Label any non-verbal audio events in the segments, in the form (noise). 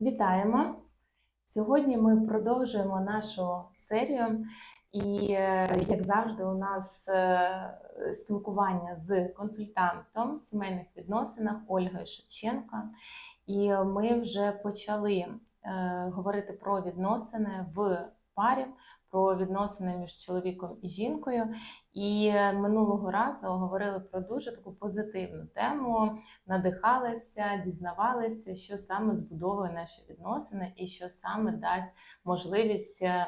Вітаємо! Сьогодні ми продовжуємо нашу серію, і, е, як завжди, у нас е, спілкування з консультантом в сімейних відносинах Ольгою Шевченко. І ми вже почали е, говорити про відносини в парі, про відносини між чоловіком і жінкою. І е, минулого разу говорили про дуже таку позитивну тему надихалися, дізнавалися, що саме збудовує наші відносини, і що саме дасть можливість е,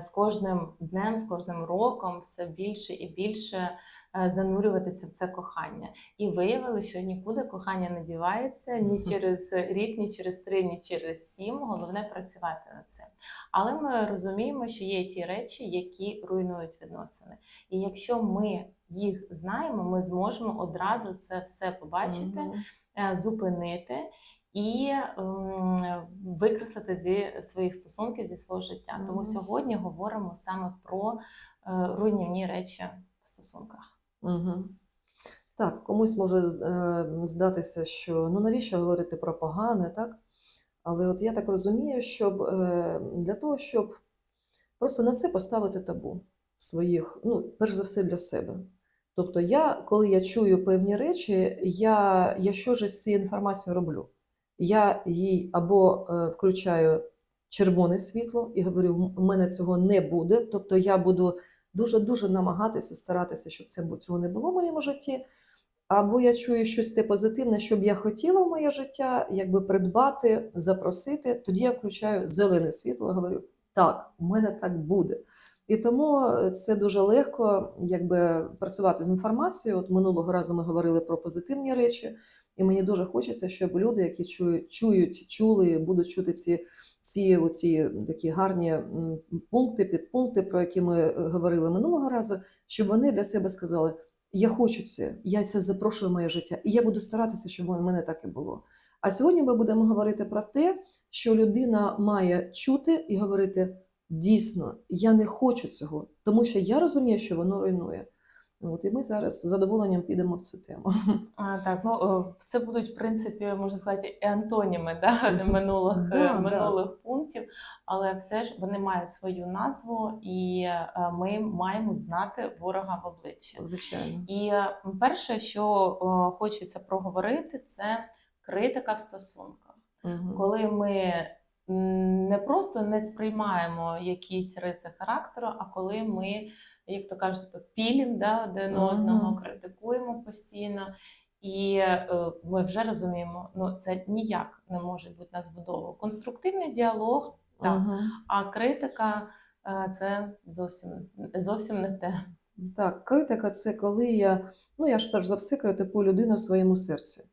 з кожним днем, з кожним роком все більше і більше е, занурюватися в це кохання. І виявили, що нікуди кохання не дівається ні через рік, ні через три, ні через сім. Головне працювати над цим. Але ми розуміємо, що є ті речі, які руйнують відносини. І якщо ми їх знаємо, ми зможемо одразу це все побачити, е, зупинити і ем, викреслити зі своїх стосунків, зі свого життя. Тому сьогодні говоримо саме про е, руйнівні речі в стосунках. Мгм. Так, комусь може е, здатися, що ну навіщо говорити про погане, так? Але от я так розумію, щоб е, для того, щоб просто на це поставити табу своїх, ну, перш за все для себе. Тобто, я, коли я чую певні речі, я, я що ж з цією інформацією роблю? Я їй або е, включаю червоне світло і говорю, у мене цього не буде. Тобто я буду дуже-дуже намагатися старатися, щоб це цього не було в моєму житті. Або я чую щось те позитивне, що б я хотіла в моє життя, якби придбати, запросити. Тоді я включаю зелене світло і говорю: так, у мене так буде. І тому це дуже легко якби, працювати з інформацією. От минулого разу ми говорили про позитивні речі, і мені дуже хочеться, щоб люди, які чують, чують чули, будуть чути ці, ці оці такі гарні пункти, підпункти, про які ми е, говорили минулого разу, щоб вони для себе сказали: я хочу це, я це запрошую в моє життя, і я буду старатися, щоб у мене так і було. А сьогодні ми будемо говорити про те, що людина має чути і говорити: дійсно, я не хочу цього, тому що я розумію, що воно руйнує. От і ми зараз з задоволенням підемо в цю тему. А, так, ну це будуть, в принципі, можна сказати, і антоніми да, минулих, Да, е, да. пунктів, але все ж вони мають свою назву, і е, ми маємо знати ворога в обличчя. Звичайно. І е, перше, що хочеться проговорити, це критика в стосунках. Мгм. Коли ми не просто не сприймаємо якісь риси характеру, а коли ми, як то кажуть, то пілім да, один одного, критикуємо постійно. І е, ми вже розуміємо, ну це ніяк не може бути на збудову. Конструктивний діалог, так, Мгм. а критика е, це зовсім зовсім не те. Так, критика це коли я, ну я ж перш за все критикую людину в своєму серці.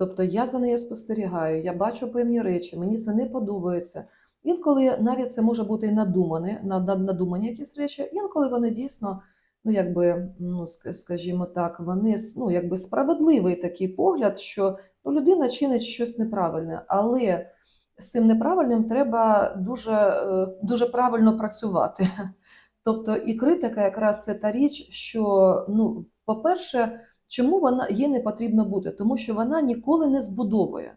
Тобто я за нею спостерігаю, я бачу певні речі, мені це не подобається. Інколи навіть це може бути надумане, над- над- надумані якісь речі, інколи вони дійсно, ну якби, ну скажімо так, вони ну, якби справедливий такий погляд, що ну, людина чинить щось неправильне, але з цим неправильним треба дуже, е, дуже правильно працювати. (laughs) Тобто і критика якраз це та річ, що, ну, по-перше, чому вона їй не потрібно бути? Тому що вона ніколи не збудовує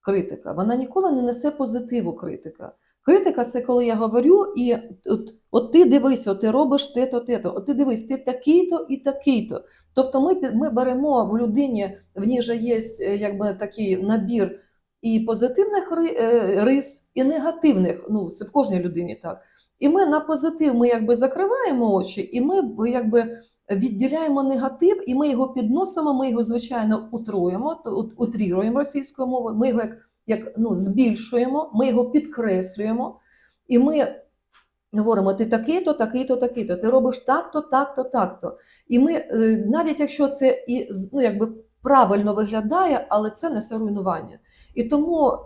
критика, вона ніколи не несе позитиву критика. Критика це коли я говорю, і от, от ти дивись, от ти робиш те-то, те-то, от ти дивись, ти такий-то і такий-то. Тобто ми, ми беремо в людині, в ній же є е, якби такий набір і позитивних е, рис, і негативних. Ну, це в кожній людині так. І ми на позитив ми якби закриваємо очі, і ми якби відділяємо негатив, і ми його підносимо, ми його, звичайно, утруємо, утріруємо російською мовою, ми його як, як ну, збільшуємо, ми його підкреслюємо, і ми говоримо: ти такий-то, такий-то, такий-то, ти робиш так-то, так-то, так-то. І ми, е, навіть якщо це і ну, якби правильно виглядає, але це несе руйнування. І тому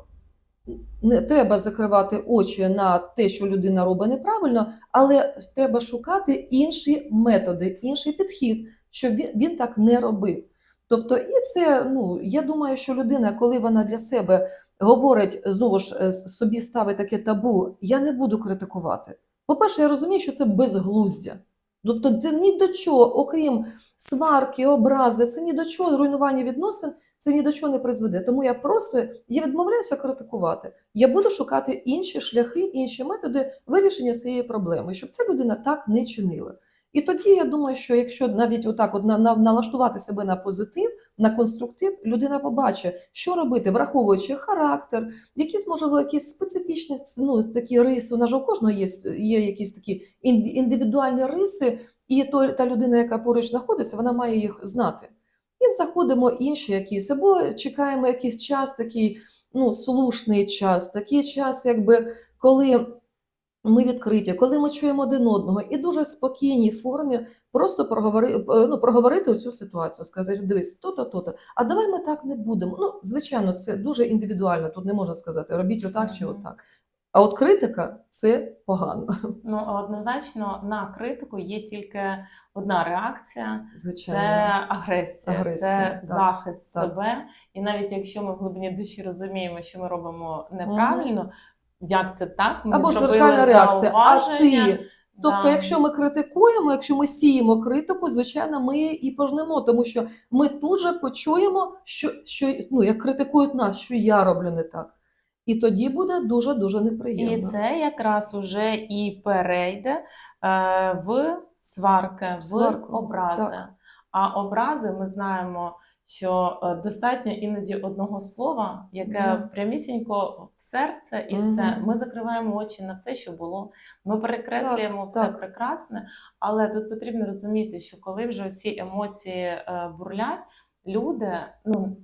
не треба закривати очі на те, що людина робить неправильно, але треба шукати інші методи, інший підхід, щоб він, він так не робив. Тобто, і це, ну я думаю, що людина, коли вона для себе говорить, знову ж е, собі ставить таке табу, я не буду критикувати. По-перше, я розумію, що це безглуздя. Тобто це ні до чого, окрім сварки, образи, це ні до чого, руйнування відносин, це ні до чого не призведе. Тому я просто я відмовляюся критикувати. Я буду шукати інші шляхи, інші методи вирішення цієї проблеми, щоб ця людина так не чинила. І тоді я думаю, що якщо навіть отак от на, на, налаштувати себе на позитив, на конструктив, людина побачить, що робити, враховуючи характер, якісь можливо якісь специфічні ну, такі риси. У нас же у кожного є, є якісь такі індивідуальні риси, і то, та людина, яка поруч знаходиться, вона має їх знати. І заходимо інші якісь, або чекаємо якийсь час, такий ну, слушний час, такий час, якби коли ми відкриті, коли ми чуємо один одного, і дуже спокійній формі просто проговори, е, ну, проговорити цю ситуацію, сказати, дивись, то-то, то-то. А давай ми так не будемо. Ну, звичайно, це дуже індивідуально. Тут не можна сказати, робіть отак чи отак. А от критика це погано, (laughs) Ну однозначно на критику є тільки одна реакція. звичайно. Це агресія, Агресія, це так, захист так. себе. І навіть якщо ми в глибині душі розуміємо, що ми робимо неправильно, як це так? Ми Або ж зеркальна реакція. А ти? Тобто, якщо ми критикуємо, якщо ми сіємо критику, звичайно, ми і пожнемо, тому що ми тут же почуємо, що, що ну, як критикують нас, що я роблю не так. І тоді буде дуже-дуже неприємно. І це якраз уже і перейде е, в сварки, в Сварку, образи. так. А образи ми знаємо, що е, достатньо іноді одного слова, яке yeah. прямісінько в серце, і Мгм. все. Ми закриваємо очі на все, що було. Ми перекреслюємо Так, все так. прекрасне, але тут потрібно розуміти, що коли вже ці емоції е, бурлять, люди ну.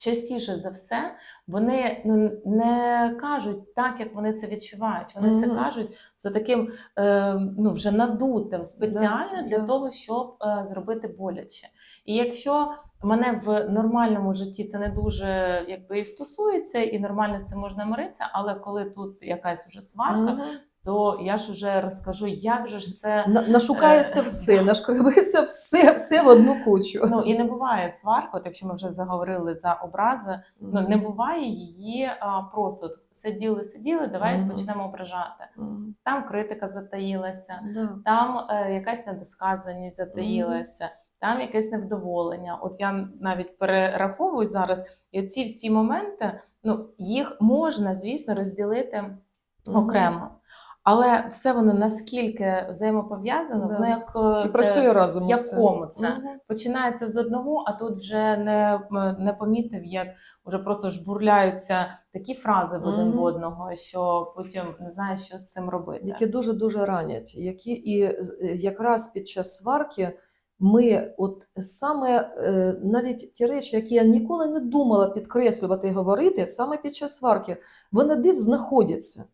Частіше за все, вони ну, не кажуть так, як вони це відчувають. Вони це кажуть з таким е, ну, вже надутим спеціально Да, для да. того, щоб е, зробити боляче. І якщо мене в нормальному житті це не дуже якби і стосується, і нормально з цим можна миритися, але коли тут якась вже сварка, Мгм. То я ж вже розкажу, як же ж це. На- Нашукається все, нашкребеться все, все в одну кучу. Ну і не буває сварки, от якщо ми вже заговорили за образи, ну не буває її а, просто от сиділи, сиділи, давай Мгм. почнемо ображати. Мгм. Там критика затаїлася, Да. там е, якась недосказаність затаїлася, там якесь невдоволення. От я навіть перераховую зараз, і ці всі моменти, ну їх можна, звісно, розділити окремо. Але все воно наскільки взаємопов'язано, Да. воно як е, І працює разом. як кому це. Мгм. починається з одного, а тут вже не, не помітив, як вже просто ж бурляються такі фрази в один Мгм. в одного, що потім не знаєш, що з цим робити. які дуже дуже ранять, які і е, якраз під час сварки ми, от саме е, навіть ті речі, які я ніколи не думала підкреслювати і говорити, саме під час сварки, вони десь знаходяться.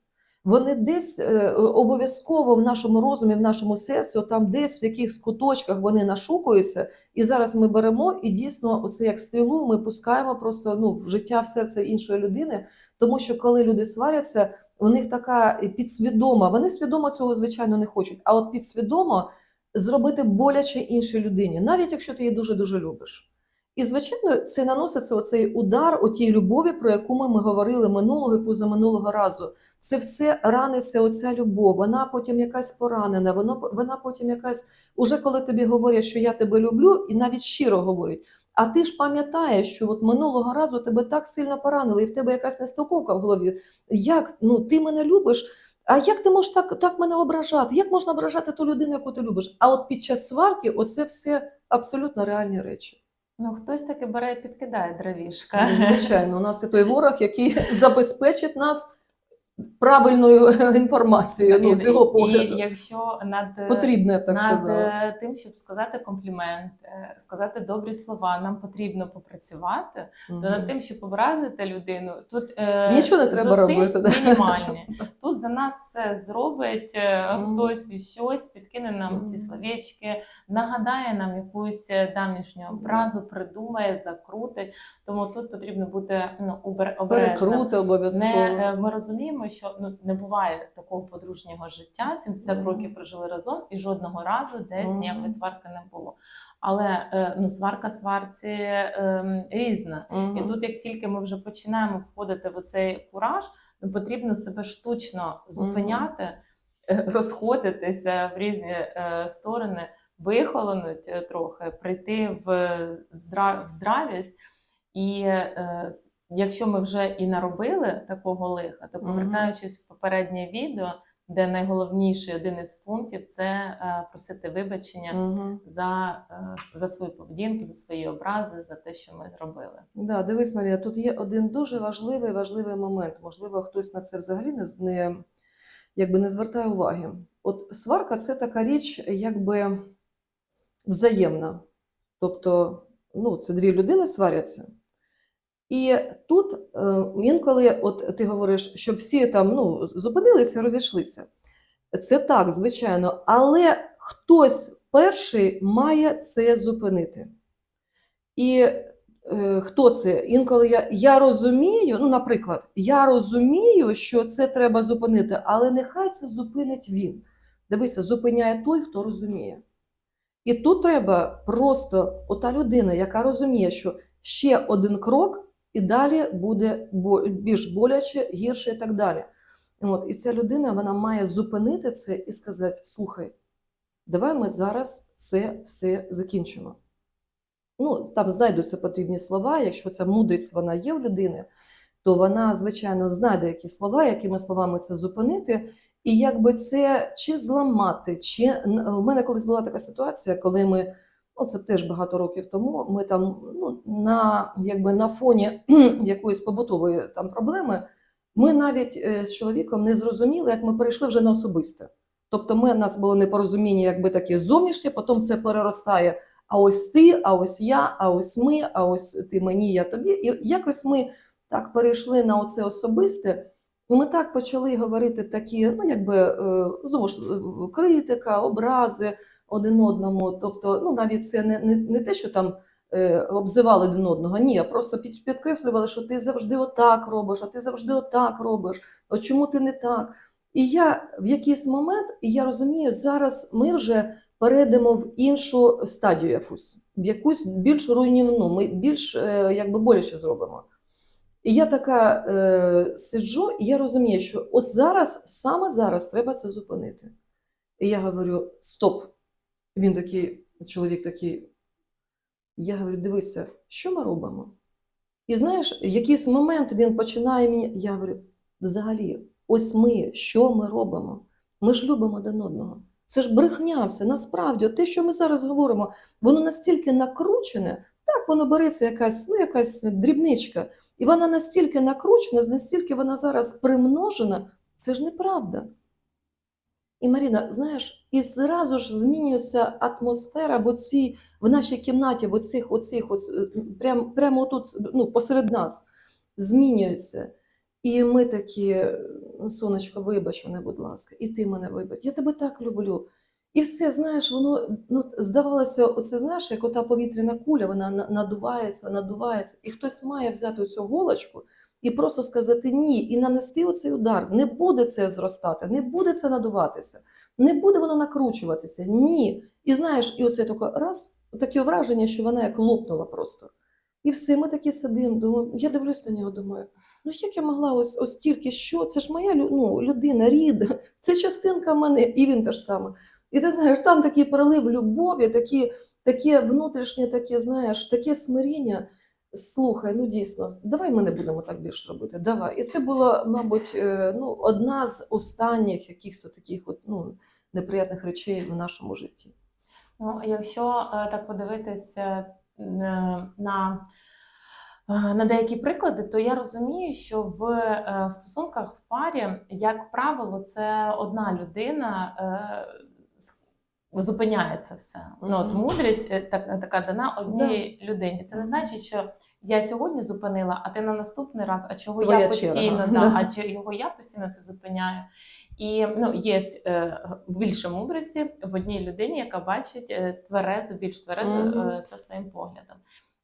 Вони десь е, обов'язково в нашому розумі, в нашому серці, там десь в якихось куточках вони нашукуються. І зараз ми беремо і дійсно, оце як стрілу, ми пускаємо просто ну, в життя в серце іншої людини. Тому що коли люди сваряться, у них така підсвідома, вони свідомо цього, звичайно, не хочуть, а от підсвідомо зробити боляче іншій людині, навіть якщо ти її дуже-дуже любиш. І, звичайно, це наноситься оцей удар у тій любові, про яку ми, ми говорили минулого і позаминулого разу. Це все раниться оця любов, вона потім якась поранена, воно, вона потім якась, уже коли тобі говорять, що я тебе люблю, і навіть щиро говорять, а ти ж пам'ятаєш, що от минулого разу тебе так сильно поранили, і в тебе якась нестиковка в голові. Як ну ти мене любиш? А як ти можеш так, так мене ображати? Як можна ображати ту людину, яку ти любиш? А от під час сварки оце все абсолютно реальні речі. Ну хтось таки бере і підкидає дровішка. Ну, Звичайно, у нас є той ворог, який (laughs) забезпечить нас правильною (laughs) інформацією, ну, з його погляду. І якщо над Потрібно, я б так над сказала. е, тим, щоб сказати комплімент, е, сказати добрі слова, нам потрібно попрацювати. то над тим, щоб образити людину, тут е, Нічого не треба робити, да. мінімальні. Тут за нас все зробить е, Мгм. хтось і щось, підкине нам всі Мгм. словечки, нагадає нам якусь е, давнішню образу, придумає, закрутить. Тому тут потрібно бути ну, обережним. Перекрути обов'язково. Е, ми розуміємо, що ну не буває такого подружнього життя. 70 Мгм. років прожили разом, і жодного разу десь Мгм. ніякої сварки не було. Але е, ну сварка сварці е, різна. Мгм. І тут, як тільки ми вже починаємо входити в цей кураж, ну, потрібно себе штучно зупиняти. е, розходитися в різні е, сторони, вихолонуть е, трохи, прийти в, здра- в здравість. І е, якщо ми вже і наробили такого лиха, то повертаючись в попереднє відео, де найголовніший один із пунктів це е, просити вибачення Угу. за, е, за свою поведінку, за свої образи, за те, що ми зробили. Да, дивись, Марія, тут є один дуже важливий важливий момент. Можливо, хтось на це взагалі не, не, якби не звертає уваги. От сварка це така річ, якби взаємна. Тобто, ну, це дві людини сваряться. І тут е, інколи, от ти говориш, щоб всі там ну, зупинилися, розійшлися. Це так, звичайно, але хтось перший має це зупинити. І е, хто це? Інколи я, я розумію, ну, наприклад, я розумію, що це треба зупинити, але нехай це зупинить він. Дивися, зупиняє той, хто розуміє. І тут треба просто ота людина, яка розуміє, що ще один крок, і далі буде більш боляче, гірше і так далі. От, і ця людина вона має зупинити це і сказати: слухай, давай ми зараз це все закінчимо. Ну, там знайдуться потрібні слова. Якщо ця мудрість вона є в людини, то вона, звичайно, знайде які слова, якими словами це зупинити. І якби це чи зламати, чи у мене колись була така ситуація, коли ми, ну це теж багато років тому, ми там ну, на, якби на фоні (clears throat) якоїсь побутової там проблеми, ми навіть е, з чоловіком не зрозуміли, як ми перейшли вже на особисте. Тобто, ми, у нас було непорозуміння, якби таке зовнішнє, потім це переростає. А ось ти, а ось я, а ось ми, а ось ти мені, я тобі. І якось ми так перейшли на оце особисте. І ми так почали говорити такі, ну якби е, знову ж критика, образи один одному. Тобто, ну навіть це не, не, не те, що там е, обзивали один одного, ні, а просто під, підкреслювали, що ти завжди отак робиш, а ти завжди отак робиш. От чому ти не так? І я в якийсь момент, і я розумію, зараз ми вже перейдемо в іншу стадію якусь, в якусь більш руйнівну, ми більш е, якби боляче зробимо. І я така е, сиджу, і я розумію, що от зараз, саме зараз треба це зупинити. І я говорю: стоп. Він такий, чоловік такий. Я говорю: дивися, що ми робимо? І знаєш, якийсь момент він починає мені. Я говорю: взагалі, ось ми, що ми робимо? Ми ж любимо один одного. Це ж брехня все. Насправді, те, що ми зараз говоримо, воно настільки накручене, так воно береться якась, ну, якась дрібничка. І вона настільки накручена, настільки вона зараз примножена, це ж неправда. І Маріна, знаєш, і зразу ж змінюється атмосфера в, оцій, в нашій кімнаті, в оцих, оцих, оц, прям, прямо тут, ну, посеред нас, змінюється. І ми такі, сонечко, вибач мене, будь ласка, і ти мене вибач. Я тебе так люблю. І все, знаєш, воно ну, здавалося, оце знаєш, як ота повітряна куля, вона надувається, надувається, і хтось має взяти цю голочку і просто сказати ні, і нанести оцей удар. Не буде це зростати, не буде це надуватися, не буде воно накручуватися. Ні. І знаєш, і оце таке раз, таке враження, що вона як лопнула просто. І все, ми такі сидимо, думаємо, я дивлюсь на нього, думаю. Ну, як я могла ось, ось тільки що? Це ж моя ну, людина, рід, (laughs) це частинка мене, і він теж саме. І ти знаєш, там такий прилив любові, такі, таке внутрішнє, таке, знаєш, таке смиріння. Слухай, ну дійсно, давай ми не будемо так більше робити. Давай. І це була, мабуть, е, ну, одна з останніх якихось таких от, ну, неприятних речей в нашому житті. Ну, якщо е, так подивитися е, на, на деякі приклади, то я розумію, що в стосунках в парі, як правило, це одна людина зупиняє це все. Ну, от мудрість е, так, така дана одній людині. Це не значить, що я сьогодні зупинила, а ти на наступний раз, а чого Твоя я постійно, (laughs) Да. да, а чого я постійно це зупиняю. І ну, є е, більше мудрості в одній людині, яка бачить е, тверезо, більш тверезо Мгм. е, це своїм поглядом.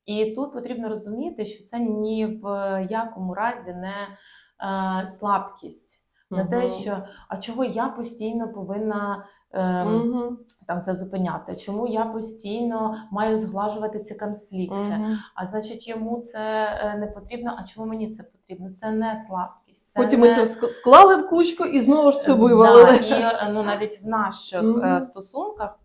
І тут потрібно розуміти, що це ні в якому разі не е, слабкість, не те, що а чого я постійно повинна Мгм. там це зупиняти? Чому я постійно маю зглажувати ці конфлікти? Угу. А значить, йому це е, не потрібно. А чому мені це потрібно? Це не слабкість. Це Потім не... ми це склали в кучку і знову ж це Е, вивалили. Да, і е, ну, навіть в наших угу. Стосунках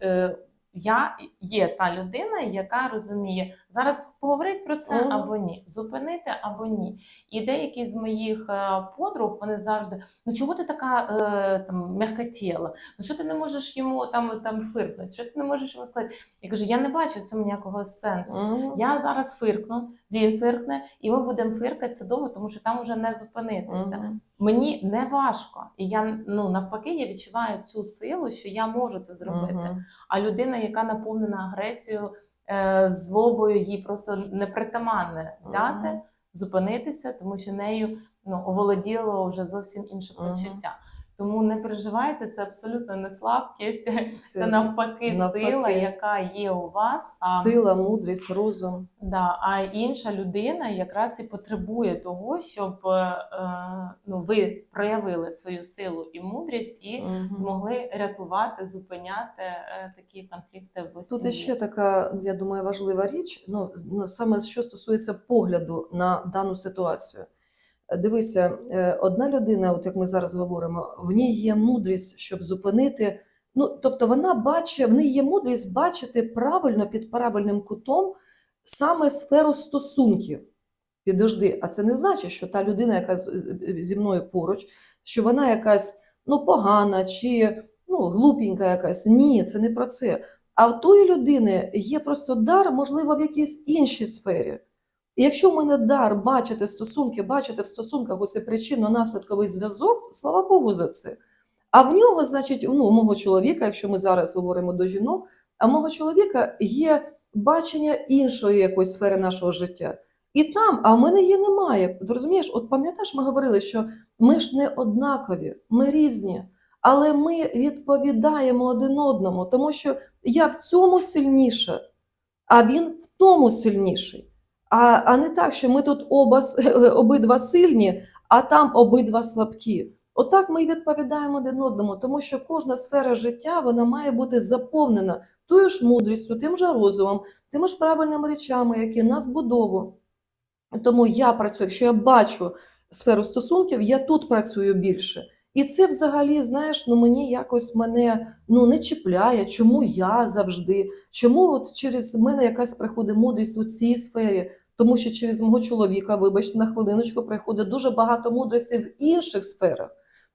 я є та людина, яка розуміє, зараз поговорити про це Мгм. або ні, зупинити або ні. І деякі з моїх е, подруг вони завжди: ну чого ти така е, там м'якотіла? Ну що ти не можеш йому там, там фиркнути? Що ти не можеш йому сказати? Я кажу, я не бачу в цьому ніякого сенсу. Мгм. Я зараз фиркну, він фиркне, і ми будемо фиркатися довго, тому що там вже не зупинитися. Мгм. Мені не важко, і я ну навпаки, я відчуваю цю силу, що я можу це зробити. Мгм. А людина, яка наповнена агресією, е, злобою, їй просто непритаманне взяти, зупинитися, тому що нею ну оволоділо вже зовсім інше почуття. Тому не переживайте, це абсолютно не слабкість, це, Це навпаки, навпаки. сила, яка є у вас. А сила, мудрість, розум. Да, а інша людина якраз і потребує того, щоб е, е, ну, ви проявили свою силу і мудрість і Мгм. змогли рятувати, зупиняти е, такі конфлікти в Тут ще така, я думаю, важлива річ. Ну, ну, саме що стосується погляду на дану ситуацію. Дивися, е, одна людина, от як ми зараз говоримо, в ній є мудрість, щоб зупинити. Ну, тобто вона бачить, в неї є мудрість бачити правильно під правильним кутом саме сферу стосунків. Підожди, а це не значить, що та людина, яка зі мною поруч, що вона якась ну, погана чи ну, глупенька якась. Ні, це не про це. А в тої людини є просто дар, можливо, в якійсь іншій сфері. І якщо в мене дар бачити стосунки, бачити в стосунках оце причинно-наслідковий зв'язок, слава Богу за це. А в нього, значить, ну, у мого чоловіка, якщо ми зараз говоримо до жінок, а в мого чоловіка є бачення іншої якоїсь сфери нашого життя. І там, а в мене її немає. Розумієш, от пам'ятаєш, ми говорили, що ми ж не однакові, ми різні, але ми відповідаємо один одному, тому що я в цьому сильніша, а він в тому сильніший. А, а не так, що ми тут оба, (laughs) обидва сильні, а там обидва слабкі. Отак ми й відповідаємо один одному, тому що кожна сфера життя вона має бути заповнена тою ж мудрістю, тим же розумом, тими ж правильними речами, які нас будову. Тому я працюю, якщо я бачу сферу стосунків, я тут працюю більше. І це взагалі, знаєш, ну мені якось мене ну не чіпляє, чому я завжди, чому от через мене якась приходить мудрість у цій сфері, тому що через мого чоловіка, вибачте, на хвилиночку приходить дуже багато мудрості в інших сферах,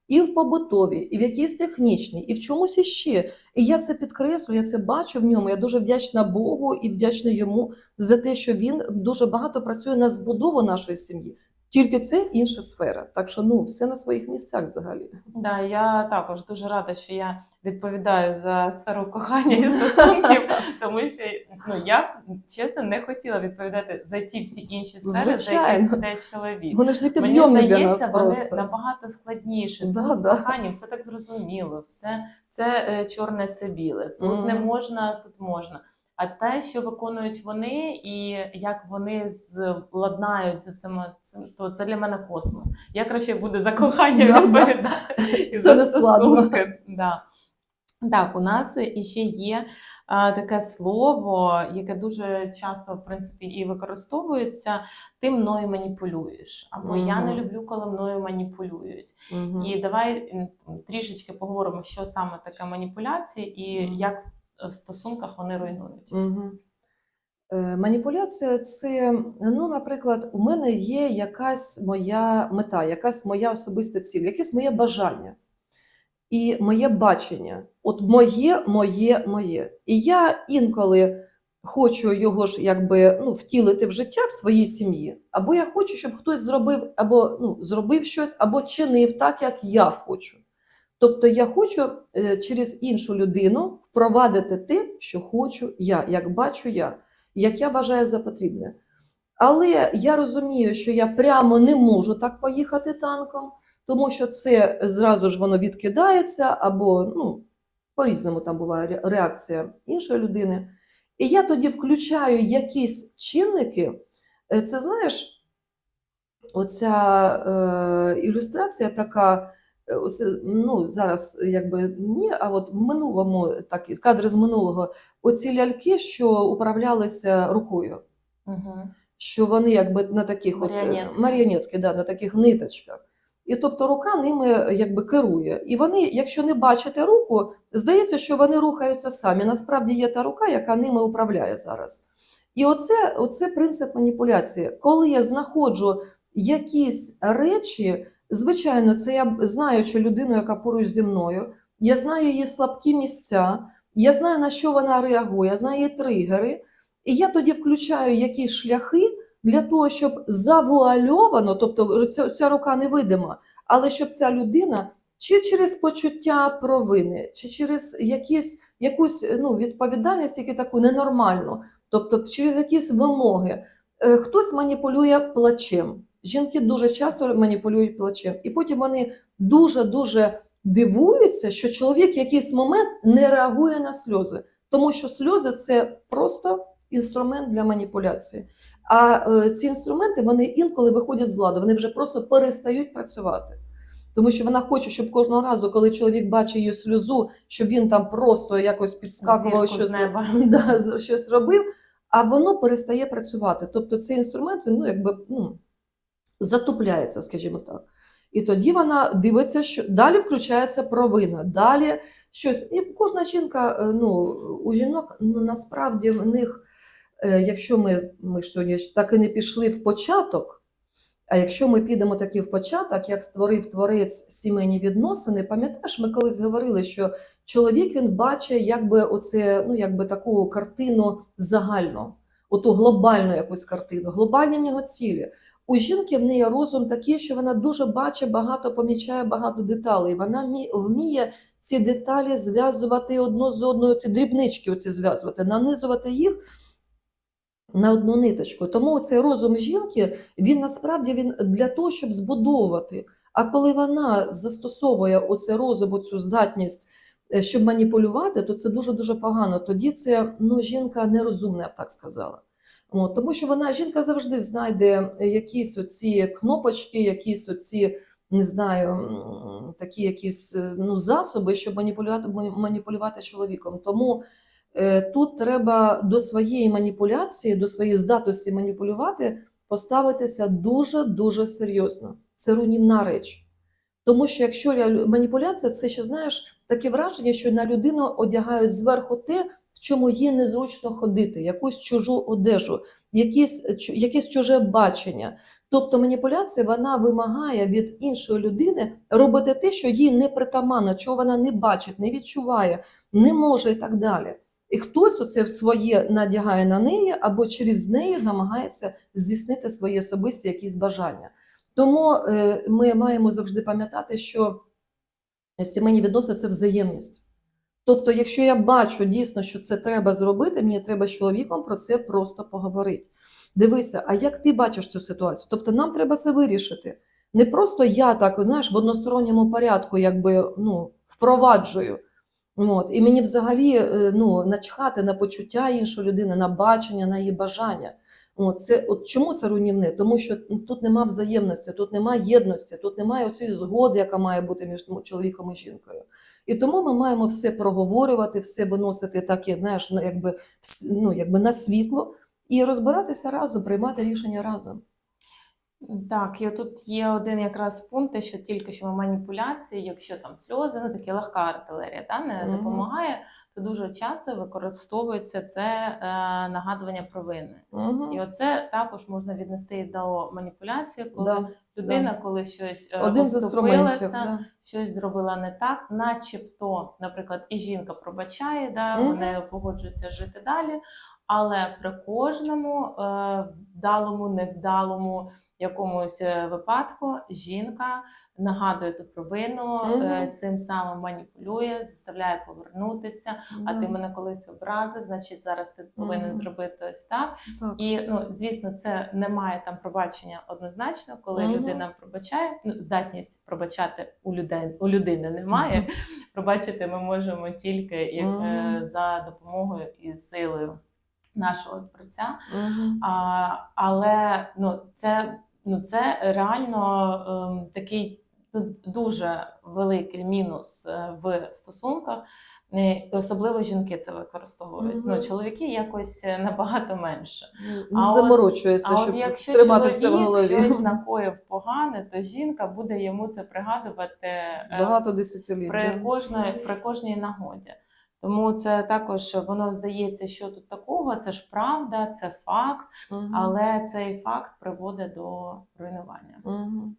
і в побутовій, і в якійсь технічній, і в чомусь іще. І я це підкреслюю, я це бачу в ньому. Я дуже вдячна Богу і вдячна йому за те, що він дуже багато працює на збудову нашої сім'ї. Тільки це інша сфера. Так що ну все на своїх місцях взагалі. Да, я також дуже рада, що я відповідаю за сферу кохання і стосунків, (laughs) тому що ну я чесно не хотіла відповідати за ті всі інші сфери, за які Звичайно. йде чоловік. Вони ж не Мені підйомні для нас вони просто. набагато складніші. Да, Тут да. коханні все так зрозуміло, все це е, чорне, це біле. Тут Мгм. не можна, тут можна. А те, що виконують вони, і як вони зладнають цим, цим, то це для мене космос. Я краще буду за кохання Да, да. відповідати і за стосунки. Да. Так, у нас іще є а, таке слово, яке дуже часто, в принципі, і використовується: ти мною маніпулюєш. Або я не люблю, коли мною маніпулюють. І давай трішечки поговоримо, що саме таке маніпуляції і як в- стосунках вони руйнують. Е, Маніпуляція це, ну, наприклад, у мене є якась моя мета, якась моя особиста ціль, якесь моє бажання і моє бачення. От моє, моє, моє. І я інколи хочу його ж якби ну, втілити в життя в своїй сім'ї, або я хочу, щоб хтось зробив або ну, зробив щось, або чинив так, як я хочу. Тобто я хочу е, через іншу людину впровадити те, що хочу я, як бачу я, як я вважаю за потрібне. Але я розумію, що я прямо не можу так поїхати танком, тому що це зразу ж воно відкидається, або ну, по-різному там буває реакція іншої людини. І я тоді включаю якісь чинники. Е, Це знаєш, оця е, ілюстрація така. Е, оце, ну, зараз якби ні, а от в минулому, так, кадри з минулого, оці ляльки, що управлялися рукою, Угу. що вони якби на таких от е, Маріонетки. маріонетки, да, на таких ниточках. І тобто рука ними якби керує. І вони, якщо не бачити руку, здається, що вони рухаються самі. Насправді є та рука, яка ними управляє зараз. І оце, оце принцип маніпуляції. Коли я знаходжу якісь речі, звичайно, це я знаючи людину, яка поруч зі мною, я знаю її слабкі місця, я знаю, на що вона реагує, я знаю її тригери, і я тоді включаю якісь шляхи для того, щоб завуальовано, тобто ця, ця рука невидима, але щоб ця людина чи через почуття провини, чи через якісь, якусь ну, відповідальність, яку таку ненормальну, тобто через якісь вимоги. Е, Хтось маніпулює плачем. Жінки дуже часто маніпулюють плачем. І потім вони дуже-дуже дивуються, що чоловік в якийсь момент не реагує на сльози, тому що сльози це просто інструмент для маніпуляції. А е, ці інструменти вони інколи виходять з ладу, вони вже просто перестають працювати. Тому що вона хоче, щоб кожного разу, коли чоловік бачить її сльозу, щоб він там просто якось підскакував, Зірку щось, неба. (laughs) да, щось робив, а воно перестає працювати. Тобто цей інструмент він ну, якби, ну, затупляється, скажімо так. І тоді вона дивиться, що далі включається провина, далі щось. І кожна жінка, е, ну, у жінок ну, насправді в них, е, якщо ми, ми сьогодні так і не пішли в початок, а якщо ми підемо таки в початок, як створив творець сімейні відносини, пам'ятаєш, ми колись говорили, що чоловік він бачить якби оце, ну, якби таку картину загальну, оту глобальну якусь картину, глобальні в нього цілі. У жінки в неї розум такий, що вона дуже бачить багато, помічає багато деталей. Вона вміє ці деталі зв'язувати одну з одною, ці дрібнички оці зв'язувати, нанизувати їх на одну ниточку. Тому цей розум жінки він насправді він для того, щоб збудовувати. А коли вона застосовує оце розум, цю здатність, е, щоб маніпулювати, то це дуже дуже погано. Тоді це ну, жінка нерозумна, я б так сказала. От, тому що вона жінка завжди знайде якісь оці кнопочки, якісь оці, не знаю, такі якісь е, ну, засоби, щоб маніпулювати, маніпулювати чоловіком. Тому е, тут треба до своєї маніпуляції, до своєї здатності маніпулювати поставитися дуже дуже серйозно. Це руйнівна реч. Тому що якщо я- маніпуляція, це ще знаєш таке враження, що на людину одягають зверху те, чому їй незручно ходити, якусь чужу одежу, якісь, якесь чуже бачення. Тобто маніпуляція вона вимагає від іншої людини робити те, що їй не притаманно, чого вона не бачить, не відчуває, не може і так далі. І хтось оце своє надягає на неї або через неї намагається здійснити свої особисті якісь бажання. Тому е, ми маємо завжди пам'ятати, що сімейні відносини це взаємність. Тобто, якщо я бачу дійсно, що це треба зробити, мені треба з чоловіком про це просто поговорити. Дивися, а як ти бачиш цю ситуацію? Тобто, нам треба це вирішити. Не просто я так, знаєш, в односторонньому порядку якби, ну, впроваджую. От, і мені взагалі е, ну, начхати на почуття іншої людини, на бачення, на її бажання. От, це, от чому це руйнівне? Тому що ну, тут нема взаємності, тут нема єдності, тут немає цієї згоди, яка має бути між чоловіком і жінкою. І тому ми маємо все проговорювати, все виносити так, як, знаєш, ну, якби, ну, якби на світло і розбиратися разом, приймати рішення разом. Так, і тут є один якраз пункт, що тільки що маніпуляції, якщо там сльози, ну таке легка артилерія, та не Мгм. допомагає, то дуже часто використовується це е, нагадування провини. Угу. І оце також можна віднести до маніпуляції, коли Да, людина, коли щось е, Один з Да. щось зробила не так, начебто, наприклад, і жінка пробачає, да, Мгм. вони погоджуються жити далі, але при кожному е, вдалому, невдалому якомусь е, випадку жінка нагадує ту провину, е, цим самим маніпулює, заставляє повернутися. А ти мене колись образив, значить зараз ти повинен зробити ось так. Так. І ну, звісно, це не має там пробачення однозначно, коли людина пробачає. Ну, здатність пробачати у людей у людини немає. Пробачити ми можемо тільки як, е, за допомогою і силою нашого творця. Мгм. А, але ну, це, ну, це реально ем, такий дуже великий мінус е, в стосунках. Е, Особливо жінки це використовують. Мгм. Ну, чоловіки якось е, набагато менше. А заморочується, А щоб якщо тримати все в голові. щось (laughs) накоїв погане, то жінка буде йому це пригадувати Багато десятиліть. при кожної при кожній нагоді. Тому це також воно здається, що тут такого, це ж правда, це факт, Мгм. але цей факт приводить до руйнування. Мгм.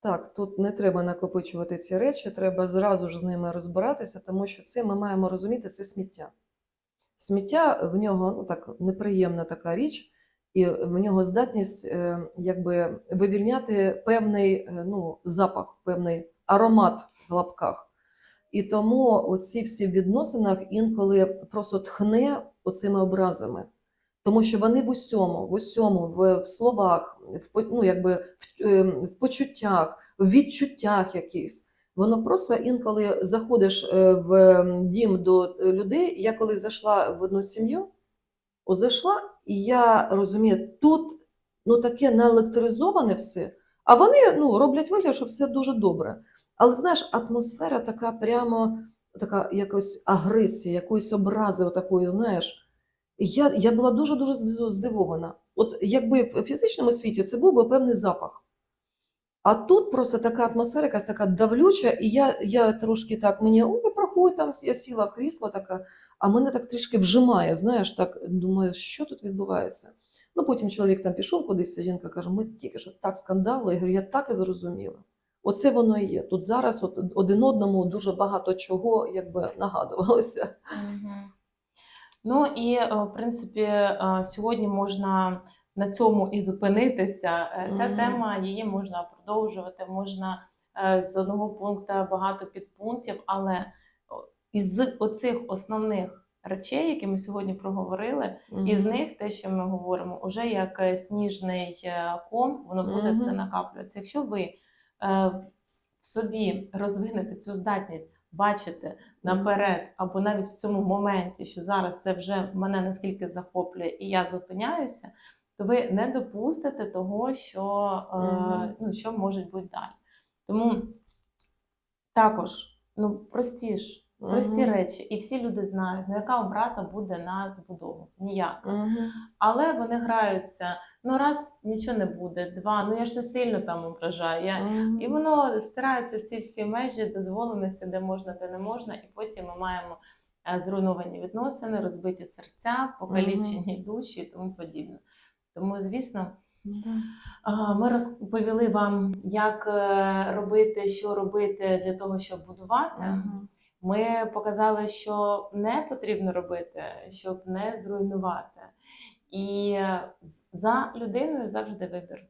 Так, тут не треба накопичувати ці речі, треба зразу ж з ними розбиратися, тому що це ми маємо розуміти, це сміття. Сміття в нього ну, так, неприємна така річ, і в нього здатність е, якби, вивільняти певний е, ну, запах, певний аромат в лапках. І тому оці всі в відносинах інколи просто тхне оцими образами. Тому що вони в усьому, в усьому, в, словах, в, ну, якби, в, е, в почуттях, в відчуттях якихось. Воно просто інколи заходиш е, в дім до людей. Я коли зайшла в одну сім'ю, зайшла, і я розумію, тут ну, таке наелектризоване все, а вони ну, роблять вигляд, що все дуже добре. Але знаєш, атмосфера така прямо така якось агресія, якоїсь образи, такої, знаєш. Я, я була дуже-дуже здивована. От якби в фізичному світі це був би певний запах. А тут просто така атмосфера, якась така давлюча, і я, я трошки так мені ой, проходь там, я сіла в крісло така, а мене так трішки вжимає, знаєш, так думаю, що тут відбувається. Ну потім чоловік там пішов кудись, жінка каже, ми тільки що так скандали. Я говорю, я так і зрозуміла. Оце воно і є. Тут зараз от один одному дуже багато чого якби нагадувалося. Мгм. Ну і е, в принципі е, сьогодні можна на цьому і зупинитися. Е, Ця Мгм. тема її можна продовжувати, можна з одного пункту багато підпунктів, але із оцих основних речей, які ми сьогодні проговорили, із них те, що ми говоримо, уже як сніжний ком, воно буде Мгм. все накаплюватися. Якщо ви в собі розвинете цю здатність бачити наперед, або навіть в цьому моменті, що зараз це вже мене наскільки захоплює, і я зупиняюся, то ви не допустите того, що, е, ну, що може бути далі. Тому також ну, прості. Прості речі, і всі люди знають, ну яка образа буде на збудову? Ніяка. Мгм. Але вони граються. Ну, раз нічого не буде, два, ну я ж не сильно там ображаю. Я... Мгм. І воно стираються ці всі межі дозволеності, де можна, де не можна, і потім ми маємо е, зруйновані відносини, розбиті серця, покалічені душі і тому подібне. Тому, звісно, ми розповіли вам, як е, робити, що робити для того, щоб будувати. Мгм. Ми показали, що не потрібно робити, щоб не зруйнувати. І е, за людиною завжди вибір.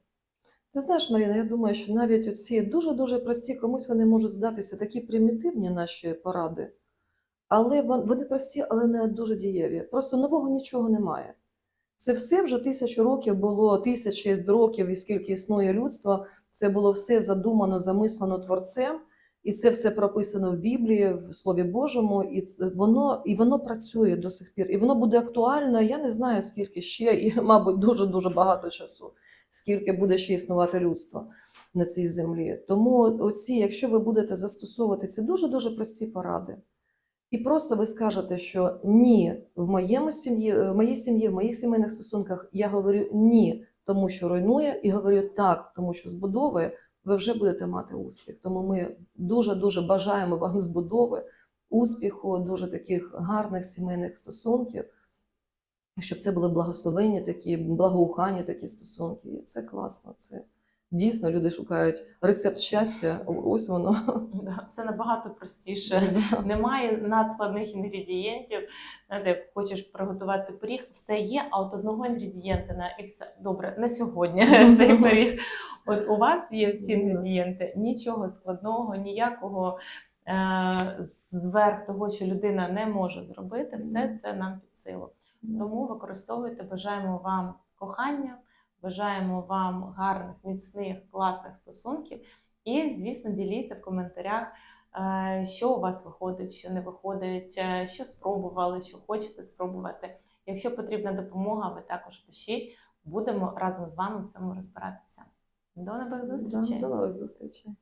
Ти знаєш, Маріна, я думаю, що навіть оці дуже-дуже прості, комусь вони можуть здатися такі примітивні наші поради, але вони прості, але не дуже дієві. Просто нового нічого немає. Це все вже тисячу років було, тисячі років, і скільки існує людство, це було все задумано, замислено творцем, і це все прописано в Біблії, в Слові Божому, і воно, і воно працює до сих пір. І воно буде актуально, я не знаю, скільки ще, і, (laughs) мабуть, дуже-дуже багато часу скільки буде ще існувати людство на цій землі. Тому оці, якщо ви будете застосовувати ці дуже-дуже прості поради, і просто ви скажете, що ні, в моєму сім'ї, в моїй сім'ї, в моїх сімейних стосунках я говорю ні, тому що руйнує, і говорю так, тому що збудовує, ви вже будете мати успіх. Тому ми дуже-дуже бажаємо вам збудови, успіху, дуже таких гарних сімейних стосунків щоб це були благословенні такі, благоухані такі стосунки. Це класно. Це дійсно люди шукають рецепт щастя. Ось воно. Да, Все набагато простіше. Немає надскладних інгредієнтів. Знаєте, як хочеш приготувати пиріг, все є, а от одного інгредієнта на і все добре на сьогодні цей пиріг. От у вас є всі інгредієнти, нічого складного, ніякого е- зверх того, що людина не може зробити, все це нам під силу. Тому використовуйте, бажаємо вам кохання, бажаємо вам гарних, міцних, класних стосунків. І, звісно, діліться в коментарях, е, що у вас виходить, що не виходить, е, що спробували, що хочете спробувати. Якщо потрібна допомога, ви також пишіть. Будемо разом з вами в цьому розбиратися. До нових зустрічей! До нових зустрічей.